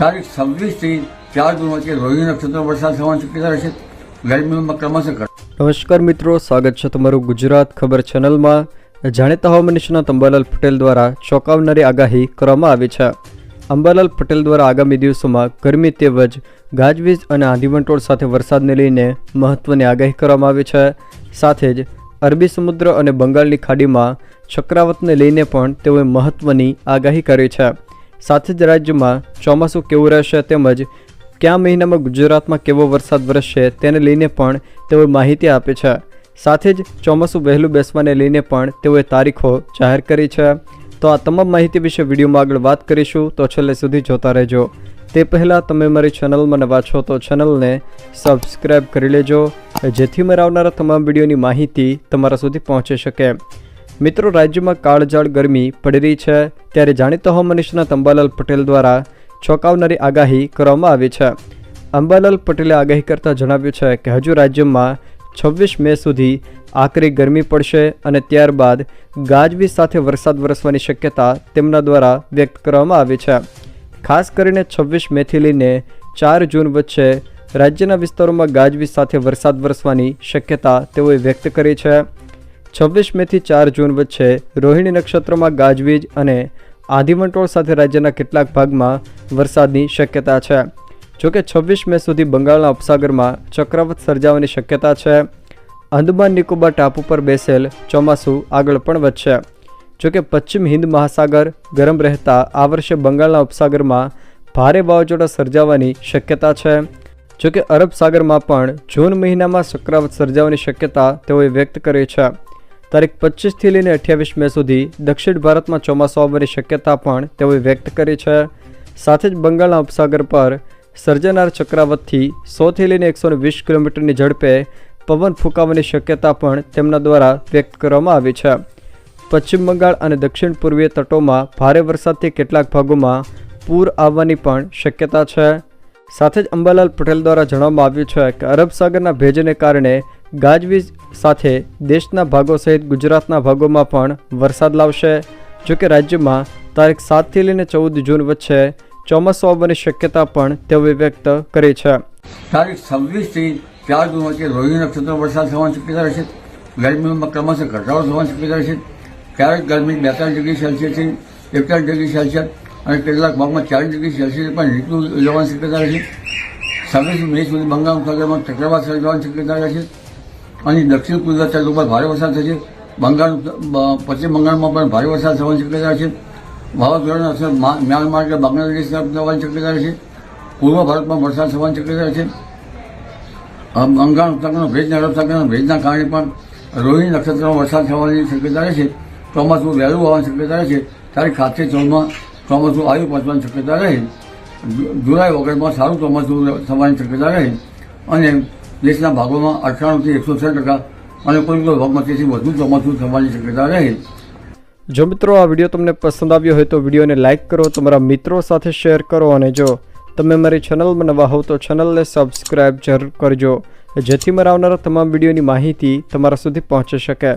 તારીખ છવ્વીસથી ચાર જૂન વચ્ચે રોહિણી નક્ષત્ર વરસાદ થવાની શક્યતા રહેશે. ગરમીમાં ક્રમશઃ નમસ્કાર મિત્રો, સ્વાગત છે તમારું ગુજરાત ખબર ચેનલમાં. જાણીતા હવામાન નિષ્ણાત અંબાલાલ પટેલ દ્વારા ચોંકાવનારી આગાહી કરવામાં આવી છે. અંબાલાલ પટેલ દ્વારા આગામી દિવસોમાં ગરમી તેમજ ગાજવીજ અને આંધીવંટોળ સાથે વરસાદને લઈને મહત્ત્વની આગાહી કરવામાં આવી છે. સાથે જ અરબી સમુદ્ર અને બંગાળની ખાડીમાં ચક્રાવતને લઈને પણ તેઓએ મહત્ત્વની આગાહી કરી છે. સાથે જ રાજ્યમાં ચોમાસું કેવું રહેશે તેમજ કયા મહિનામાં ગુજરાતમાં કેવો વરસાદ વરસશે તેને લઈને પણ તેઓ માહિતી આપે છે. સાથે જ ચોમાસું વહેલું બેસવાને લઈને પણ તેઓએ તારીખો જાહેર કરી છે. તો આ તમામ માહિતી વિશે વિડીયોમાં આગળ વાત કરીશું. તો છેલ્લે સુધી જોતા રહેજો. તે પહેલાં તમે મારી ચેનલમાં નવા છો તો ચેનલને સબસ્ક્રાઈબ કરી લેજો. જેથી મારા આવનારા તમામ વિડીયોની માહિતી તમારા સુધી પહોંચી શકે. મિત્રો, રાજ્યમાં કાળઝાળ ગરમી પડી રહી છે. ત્યારે જાણીતા હવામાન નિષ્ણાત અંબાલાલ પટેલ દ્વારા ચોંકાવનારી આગાહી કરવામાં આવી છે. અંબાલાલ પટેલે આગાહી કરતાં જણાવ્યું છે કે હજુ રાજ્યમાં છવ્વીસ મે સુધી આકરી ગરમી પડશે અને ત્યારબાદ ગાજવીજ સાથે વરસાદ વરસવાની શક્યતા તેમના દ્વારા વ્યક્ત કરવામાં આવી છે. ખાસ કરીને છવ્વીસ મેથી લઈને ચાર જૂન વચ્ચે રાજ્યના વિસ્તારોમાં ગાજવીજ સાથે વરસાદ વરસવાની શક્યતા તેઓએ વ્યક્ત કરી છે. છવ્વીસ મેથી ચાર જૂન વચ્ચે રોહિણી નક્ષત્રમાં ગાજવીજ અને આંધીવંટોળ સાથે રાજ્યના કેટલાક ભાગમાં વરસાદની શક્યતા છે. જોકે છવ્વીસ મે સુધી બંગાળના ઉપસાગરમાં ચક્રવત સર્જાવાની શક્યતા છે. અંદમાન નિકોબાર ટાપુ પર બેસેલ ચોમાસું આગળ પણ વધશે. જોકે પશ્ચિમ હિન્દ મહાસાગર ગરમ રહેતા આ વર્ષે બંગાળના ઉપસાગરમાં ભારે વાવાઝોડા સર્જાવાની શક્યતા છે. જોકે અરબ સાગરમાં પણ જૂન મહિનામાં ચક્રાવત સર્જાવાની શક્યતા તેઓએ વ્યક્ત કરી છે. તારીખ પચીસથી લઈને અઠ્યાવીસ મે સુધી દક્ષિણ ભારતમાં ચોમાસું આવવાની શક્યતા પણ તેઓએ વ્યક્ત કરી છે. સાથે જ બંગાળના ઉપસાગર પર સર્જનાર ચક્રાવતથી સોથી લઈને એકસો વીસ કિલોમીટરની ઝડપે પવન ફૂંકાવાની શક્યતા પણ તેમના દ્વારા વ્યક્ત કરવામાં આવી છે. પશ્ચિમ બંગાળ અને દક્ષિણ પૂર્વીય તટોમાં ભારે વરસાદથી કેટલાક ભાગોમાં પૂર આવવાની પણ શક્યતા છે. સાથે જ અંબાલાલ પટેલ દ્વારા જણાવવામાં આવ્યું છે કે અરબ સાગરના ભેજને કારણે ગાજવીજ સાથે દેશના ભાગો સહિત ગુજરાતના ભાગોમાં પણ વરસાદ લાવશે. જોકે રાજ્યમાં તારીખ સાતથી લઈને ચૌદ જૂન વચ્ચે ચોમાસું આવવાની શક્યતા પણ તેઓએ વ્યક્ત કરી છે. તારીખ છવ્વીસથી ચાર જૂન વચ્ચે રોહિણી નક્ષત્ર વરસાદ થવાની શક્યતા રહેશે. ગરમીમાં ક્રમશઃ ઘટાડો થવાની શક્યતા રહેશે. ક્યારેક ગરમી બેતાલીસ ડિગ્રી સેલ્સિયસથી એકતાલીસ ડિગ્રી સેલ્સિયસ અને કેટલાક ભાગમાં ચાલીસ ડિગ્રી સેલ્સિયસ પણ રીતુ લેવાની શક્યતા રહેશે. છવ્વીસ મે સુધી બંગાળ ઉપસાગરમાં ચક્રવાત સર્જવાની શક્યતા રહેશે. અને દક્ષિણ ગુજરાત તરફ ઉપર ભારે વરસાદ થશે. બંગાળ પશ્ચિમ બંગાળમાં પણ ભારે વરસાદ થવાની શક્યતા છે. વાવાઝોડાની અસર મ્યાનમાર કે બાંગ્લાદેશ તરફ થવાની શક્યતા છે. પૂર્વ ભારતમાં વરસાદ થવાની શક્યતા છે. બંગાળ ઉપસાગરનો ભેજ અને અરબ ભેજના કારણે પણ રોહિણી નક્ષત્રમાં વરસાદ થવાની શક્યતા રહે છે ચોમાસું વહેલું આવવાની શક્યતા રહે છે તારીખ સાતથી ચૌદમાં ચોમાસું આવ્યું પહોંચવાની શક્યતા રહે. જુલાઈ ઓગસ્ટમાં સારું ચોમાસું થવાની શક્યતા રહે. અને દેશના ભાગોમાં અઠ્ઠાણુંથી એકસો છ ટકા અને કોઈ કોઈ ભાગમાં તેથી વધુ ચોમાસું થવાની શક્યતા રહે જો મિત્રો આ વીડિયો તમને પસંદ આવ્યો હોય તો વિડીયોને લાઇક કરો, તમારા મિત્રો સાથે શેર કરો અને જો તમે મારી ચેનલમાં નવા હોવ તો ચેનલને સબસ્ક્રાઈબ જરૂર કરજો, જેથી મારા આવનારા તમામ વિડીયોની માહિતી તમારા સુધી પહોંચી શકે.